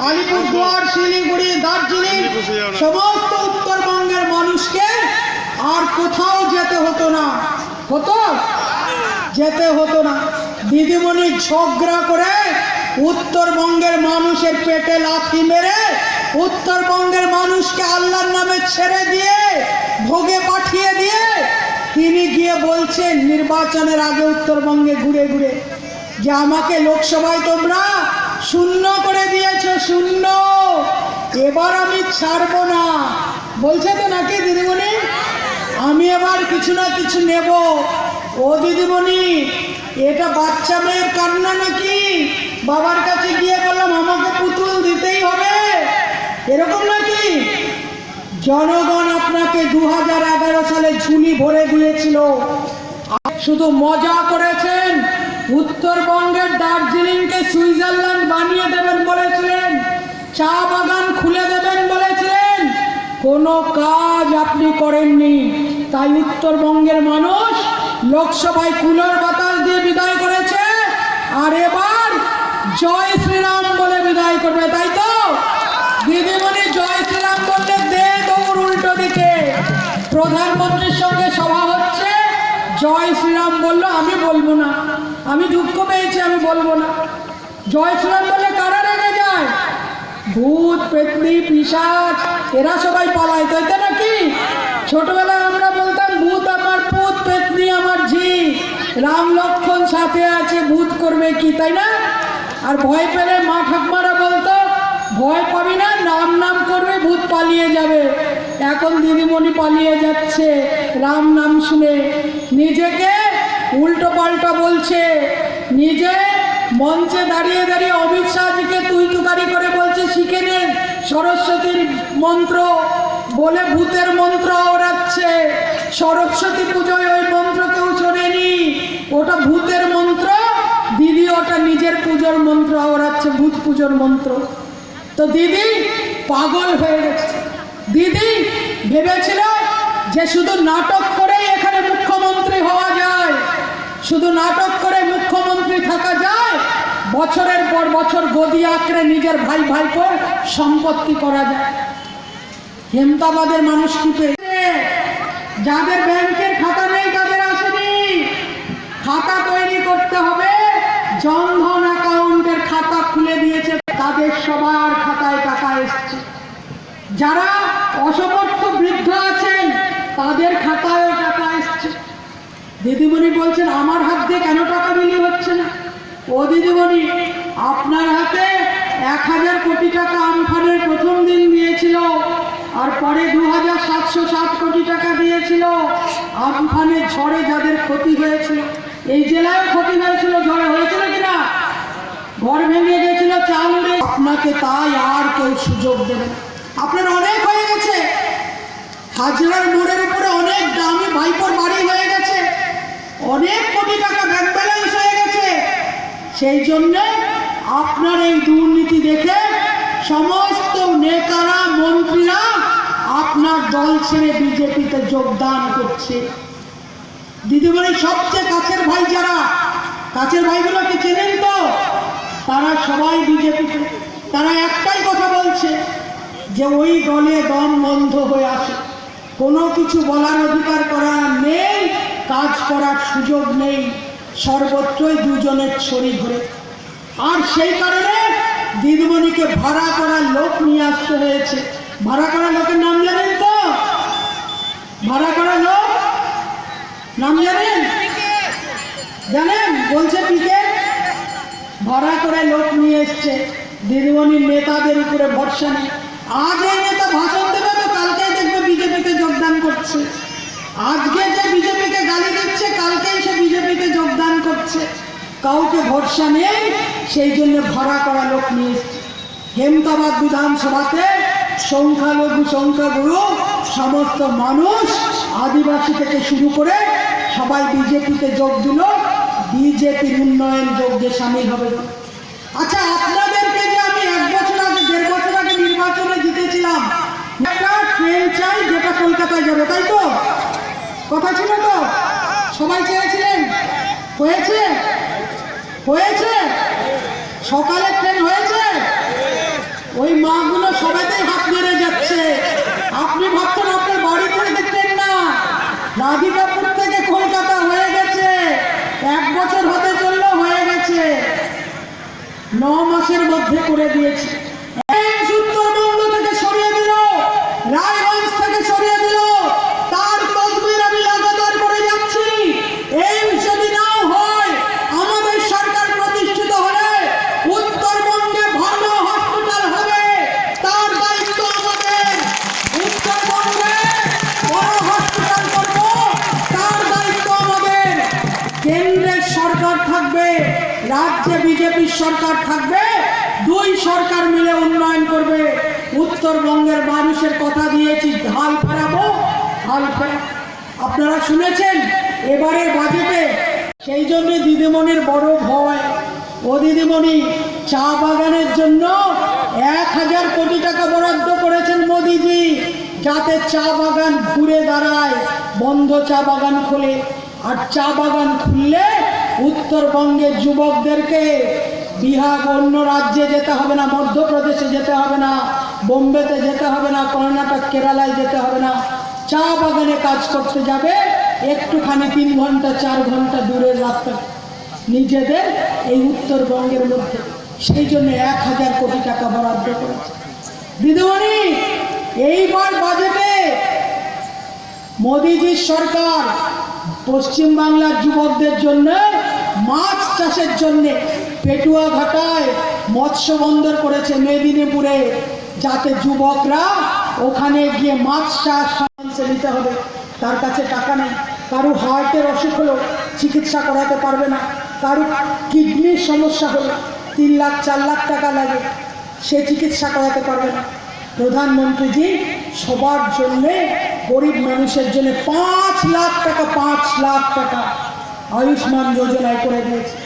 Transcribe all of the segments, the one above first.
আলিপুরদুয়ার শিলিগুড়ি দার্জিলিং সমস্ত উত্তরবঙ্গের মানুষকে আর কোথাও যেতে হতো না। হতো? যেতে হতো না। দিদিমণি ঝগড়া করে উত্তরবঙ্গের মানুষের পেটে লাথি মেরে উত্তরবঙ্গের মানুষকে আল্লাহর নামে ছেড়ে দিয়ে ভোগে পাঠিয়ে দিয়ে তিনি গিয়ে বলছেন নির্বাচনের আগে উত্তরবঙ্গে ঘুরে ঘুরে যে আমাকে লোকসভায় তোমরা শূন্য করে দিয়েছে, শূন্য। এবার আমি ছাড়বো না। বলছে তো নাকি, দিদিমণি? আমি এবার কিছু না কিছু নেব। ও দিদিমণি, এটা বাচ্চা মেয়ের কান্না নাকি? বাবার কাছে গিয়ে বললাম, আমাকে পুতুল দিতেই হবে। এরকম নাকি? জনগণ আপনাকে দু হাজার এগারো সালে ঝুলি ভরে দিয়েছিল। শুধু মজা করেছেন, উত্তরবঙ্গের দার্জিলিংকে সুইজারল্যান্ড চা বাগান খুলে দেবেন বলেছিলেন। কোনো কাজ আপনি করেননি। তাই উত্তরবঙ্গের মানুষ লোকসভায় কুলোর বাতাস দিয়ে বিদায় করেছে। আর এবার জয় শ্রীরাম বলে বিদায় করবে, তাই তো? দিদিমণি জয় শ্রীরাম বললে দে দৌড় উল্টো দিকে। প্রধানমন্ত্রীর সঙ্গে সভা হচ্ছে। জয় শ্রীরাম বলল, আমি বলব না। আমি দুঃখ পেয়েছি, আমি বলব না। জয় শ্রীরাম যায় ভূত, পেতনি পিসাচ এরা সবাই পালায়, তাই তো নাকি? ছোটবেলায় আমরা বলতাম, ভূত আমার পুত, পেতনি আমার ঝি। রাম লক্ষণ সাথে আছে, ভূত করবে কি, তাই না? আর ভয় পেলে মা ঠাকুমারা বলতো, ভয় পাবি না নাম নাম করবে, ভূত পালিয়ে যাবে। এখন দিদিমণি পালিয়ে যাচ্ছে, রাম নাম শুনে। নিজেকে উল্টো পাল্টা বলছে, নিজে মঞ্চে দাঁড়িয়ে দাঁড়িয়ে অমিত শাহজিকে তুই তুকারি করে বলছে, শিখে নেন সরস্বতীর মন্ত্র। বলে ভূতের মন্ত্র ওড়াচ্ছে। সরস্বতী পুজোয় ওই মন্ত্র কেউ শোনেনি। ওটা ভূতের মন্ত্র, দিদি ওটা নিজের পুজোর মন্ত্র ওড়াচ্ছে, ভূত পুজোর মন্ত্র। তো দিদি পাগল হয়ে গেছে। দিদি ভেবেছিল যে শুধু নাটক করেই এখানে মুখ্যমন্ত্রী হওয়া যায়। শুধু নাটক করে মুখ্যমন্ত্রী থাকা যায়, বছরের পর বছর গদি আঁকড়ে নিজের ভাই ভাইপোর সম্পত্তি করা যায়। হেমতাবাদের মানুষ কি পেয়েছে? যাদের ব্যাংকের খাতা নেই, তাদের আসেনি খাতা তৈরি করতে হবে। জনধন অ্যাকাউন্টের খাতা খুলে দিয়েছে, তাদের সবার খাতায় টাকা এসছে। যারা অসমর্থ বৃদ্ধ আছেন, তাদের এসছে দিদিমণি বলছেন, আমার হাত দিয়ে কেন টাকা বিলি হচ্ছে না? ও দিদিমণি, আপনার হাতে এক হাজার কোটি টাকা আমফানের প্রথম দিন দিয়েছিল আর পরে দু হাজার সাতশো সাত কোটি টাকা দিয়েছিল। আমফানের ঝড়ে যাদের ক্ষতি হয়েছিল, এই জেলায় ক্ষতি হয়েছিল, ঝড়ে হয়েছিল কিনা? ঘর ভেঙে গেছিল, চাল আপনাকে তাই আর কেউ সুযোগ দেবে আপনার অনেক হয়ে গেছে। হাজরার মোড়ের উপরে অনেক দামি ভাইপোর বাড়ি হয়ে গেছে। অনেক কোটি টাকা ব্যাংক ব্যালেন্স হয়ে গেছে। সেই জন্যে আপনার এই দুর্নীতি দেখে সমস্ত নেতারা, মন্ত্রীরা আপনার দল ছেড়ে বিজেপিতে যোগদান করছে। দিদিমণি সবচেয়ে কাছের ভাই যারা, কাছের ভাইগুলোকে চেনেন তো? তারা সবাই বিজেপিতে, তারা একটাই কথা বলছে যে ওই দলে দম বন্ধ হয়ে আসে। কোনো কিছু বলার অধিকার করা নেই। কাজ করার সুযোগ নেই। সর্বত্রই দুজনের ছড়ি ঘুরে আর সেই কারণে দিদিমণিকে ভাড়া করার লোক নিয়ে আসতে হয়েছে। ভাড়া করা লোকের নাম জানেন তো? ভাড়া করা লোক? নাম জানেন? জানেন? বলছে পিকে। ভাড়া করে লোক নিয়ে এসছে। দিদিমণির নেতাদের উপরে ভরসা নেই। আজ এই নেতা ভাষণ দেবে তো কালকেই দেখবে বিজেপিতে যোগদান করছে। আজকে যে বিজেপিকে গালি দিচ্ছে কালকেই সে বিজেপিতে যোগদান করছে। কাউকে ভরসা নেই, সেই জন্য ভাড়া করা লোক নিয়ে এসছে। হেমতাবাদ বিধানসভাতে সংখ্যালঘু সংখ্যাগুরু, সমস্ত মানুষ আদিবাসী থেকে শুরু করে সবাই বিজেপিতে যোগ দিল। বিজেপির উন্নয়ন যজ্ঞে সামিল হবে। আচ্ছা আপনাদেরকে যে আমি এক বছর আগে, দেড় বছর আগে নির্বাচনে জিতেছিলাম, একটা ট্রেন চাই, যেটা কলকাতায় যাবে, তাই তো? কথা ছিল তো? সবাই চেয়েছিলেন? হয়েছে? হয়েছে? সকালের ট্রেন হয়েছে? ওই মাগুলো সবাইতেই হাত মেরে যাচ্ছে। আপনি ভাবছেন আপনার বাড়ি করে দেখলেন না? রাধিকাপুর থেকে কলকাতা হয়ে গেছে। এক বছর হতে চলল হয়ে গেছে। ন মাসের মধ্যে করে দিয়েছে। রাজ্যে বিজেপির সরকার থাকবে, দুই সরকার মিলে উন্নয়ন করবে। উত্তরবঙ্গের মানুষের কথা দিয়েছি ঢাল ফেরাবো ঢাল ফেরাবো আপনারা শুনেছেন এবারের বাজেটে। সেই জন্য দিদিমণির বড় ভয়। ও দিদিমণি, চা বাগানের জন্য এক হাজার কোটি টাকা বরাদ্দ করেছেন মোদিজি, যাতে চা বাগান ঘুরে দাঁড়ায়, বন্ধ চা বাগান খোলে। আর চা বাগান খুললে উত্তরবঙ্গের যুবকদেরকে বিহার অন্য রাজ্যে যেতে হবে না, মধ্যপ্রদেশে যেতে হবে না, বোম্বেতে যেতে হবে না, কর্ণাটক, কেরালায় যেতে হবে না। চা বাগানে কাজ করতে যাবে, একটুখানি তিন ঘণ্টা, চার ঘণ্টা দূরের রাস্তা নিজেদের এই উত্তরবঙ্গের মধ্যে। সেই জন্য এক হাজার কোটি টাকা বরাদ্দ করেছে। দিদিমণি, এইবার বাজেটে মোদিজির সরকার পশ্চিমবাংলার যুবকদের জন্য, মাছ চাষের জন্য পেটুয়া ঘাটায় মৎস্য বন্দর করেছে মেদিনীপুরে, যাতে যুবকরা ওখানে গিয়ে মাছ চাষ ফাইন্যান্সে নিতে হবে। তার কাছে টাকা নেই। কারও হার্টের অসুখ হলো চিকিৎসা করাতে পারবে না। কারও কিডনির সমস্যা হলো তিন লাখ, চার লাখ টাকা লাগে। সে চিকিৎসা করাতে পারবে না। প্রধানমন্ত্রীজি সবার জন্যে গরিব মানুষের জন্য পাঁচ লাখ টাকা পাঁচ লাখ টাকা আয়ুষ্মান যোজনায় করে দিয়েছে।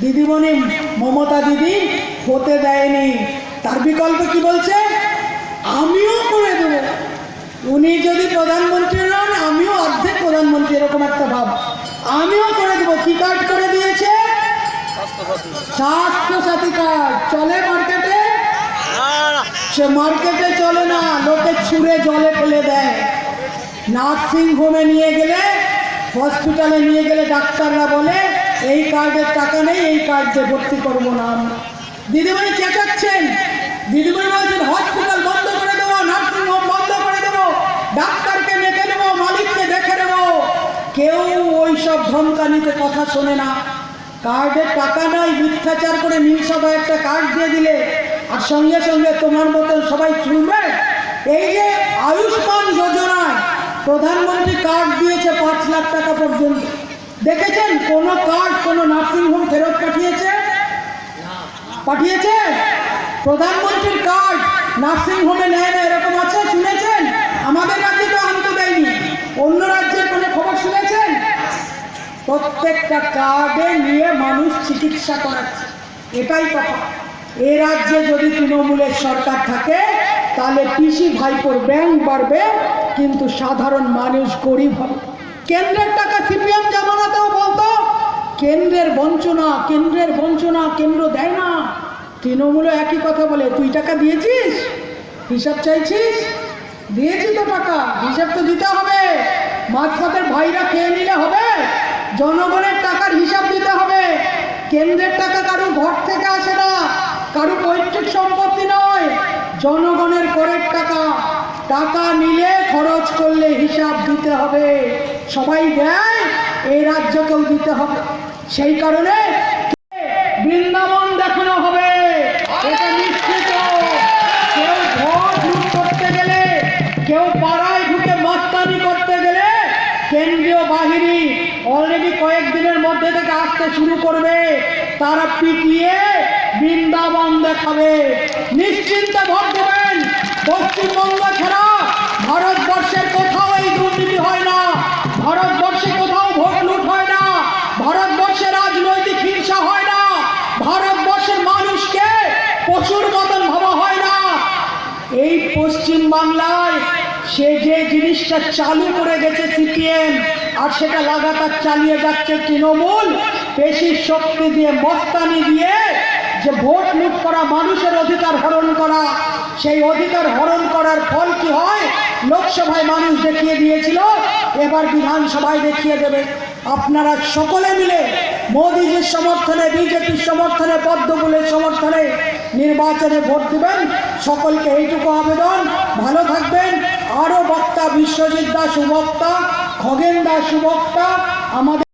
দিদিমণি মমতা দিদি হতে দেয়নি। তার বিকল্প কি বলছে? আমিও করে দেবো। উনি যদি প্রধানমন্ত্রী নন আমিও অর্ধেক প্রধানমন্ত্রী এরকম একটা ভাব। আমিও করে দেবো। কি কার্ড করে দিয়েছে? স্বাস্থ্য সাথী কার্ড। চলে মার্কেটে? সে মার্কেটে চলে না লোকে ছুঁড়ে জলে ফেলে দেয়। নার্সিং হোমে নিয়ে গেলে, হসপিটালে নিয়ে গেলে ডাক্তাররা বলে, এই কার্ডের টাকা নেই, এই কার্ড ভর্তি করব না আমরা। দিদিমণি চেঁচাচ্ছেন। দিদিমণি বলছেন, হসপিটাল বন্ধ করে দেবো, নার্সিং হোম বন্ধ করে দেবো, ডাক্তারকে দেখে নেব মালিককে দেখে নেব কেউ ওই সব ধমকানিতে কথা শোনে না। কার্ডের টাকা নাই, মিথ্যাচার করে মিনসাদা একটা কার্ড দিয়ে দিলে। আর সঙ্গে সঙ্গে তোমার মতন সবাই শুনবে এই যে আয়ুষ্মান যোজনায় প্রধানমন্ত্রী কার্ড দিয়েছে পাঁচ লাখ টাকা পর্যন্ত। দেখেছেন? কোন কার্ড কোনো নার্সিংহোম ফেরত পাঠিয়েছে? পাঠিয়েছে? প্রধানমন্ত্রীর কার্ড নার্সিংহোমে নেয় না, এরকম আছে? শুনেছেন? আমাদের রাজ্যে তো আনতে দেয়নি। অন্য রাজ্যের কোনো খবর শুনেছেন? প্রত্যেকটা কার্ডে নিয়ে মানুষ চিকিৎসা করাচ্ছে। এটাই কথা। এ রাজ্যে যদি তৃণমূলের সরকার থাকে তাহলে পিসি ভাইপোর ব্যাংক বাড়বে, কিন্তু সাধারণ মানুষ গরিব হবে। কেন্দ্রের টাকা সিপিএম জামানাতেও বলতো, কেন্দ্রের বঞ্চনা কেন্দ্রের বঞ্চনা, কেন্দ্র দেয় না। তৃণমূলও একই কথা বলে, তুই টাকা দিয়েছিস? হিসাব চাইছিস? দিয়েছি তো টাকা, হিসাব তো দিতে হবে। মাঝপথের ভাইরা খেয়ে নিলে হবে, জনগণের টাকার হিসাব দিতে হবে। কেন্দ্রের টাকা কারও ঘর থেকে আসে না, কারও পৈতৃক সম্পত্তি নয়। জনগণের করের টাকা। টাকা নিলে খরচ করলে হিসাব দিতে হবে। সবাই দেয় এই রাজ্যকেও দিতে হবে। সেই কারণে বৃন্দাবন দেখানো হবে। এটা নিশ্চিত। কেউ ভোট লুট করতে গেলে, কেউ পাড়ায় ঢুকে মাস্তানি করতে গেলে কেন্দ্রীয় বাহিনী অলরেডি কয়েকদিনের মধ্যে থেকে আসতে শুরু করবে। তারা পিটিয়ে বৃন্দাবন দেখাবে। নিশ্চিন্তে ভোট দেবেন। পশ্চিমবঙ্গ ছাড়া ভারতবর্ষের কোথাও এই দুর্নীতি হয় না। ভারতবর্ষে কোথাও ভোট লুট হয় না। ভারতবর্ষে রাজনৈতিক হিংসা হয় না। ভারতবর্ষের মানুষকে পশুর মতন ভাবা হয় না। এই পশ্চিম বাংলায় সে যে জিনিসটা চালু করে গেছে সিপিএম, আর সেটা লাগাতার চালিয়ে যাচ্ছে তৃণমূল, পেশির শক্তি দিয়ে মস্তানি দিয়ে যে ভোট লুট করা, মানুষের অধিকার হরণ করা, সেই অধিকার হরণ করার ফল কি হয়? লোকসভায় মানুষ দেখিয়ে দিয়েছিল, এবার বিধানসভায় দেখিয়ে দেবে। আপনারা সকলে মিলে মোদিজির সমর্থনে, বিজেপির সমর্থনে পদ্মগুলের সমর্থনে নির্বাচনে ভোট দেবেন। সকলকে এইটুকু আবেদন। ভালো থাকবেন। আরও বক্তা, বিশ্বজিৎ দাস সুবক্তা, খগেন দাস সুবক্তা, আমাদের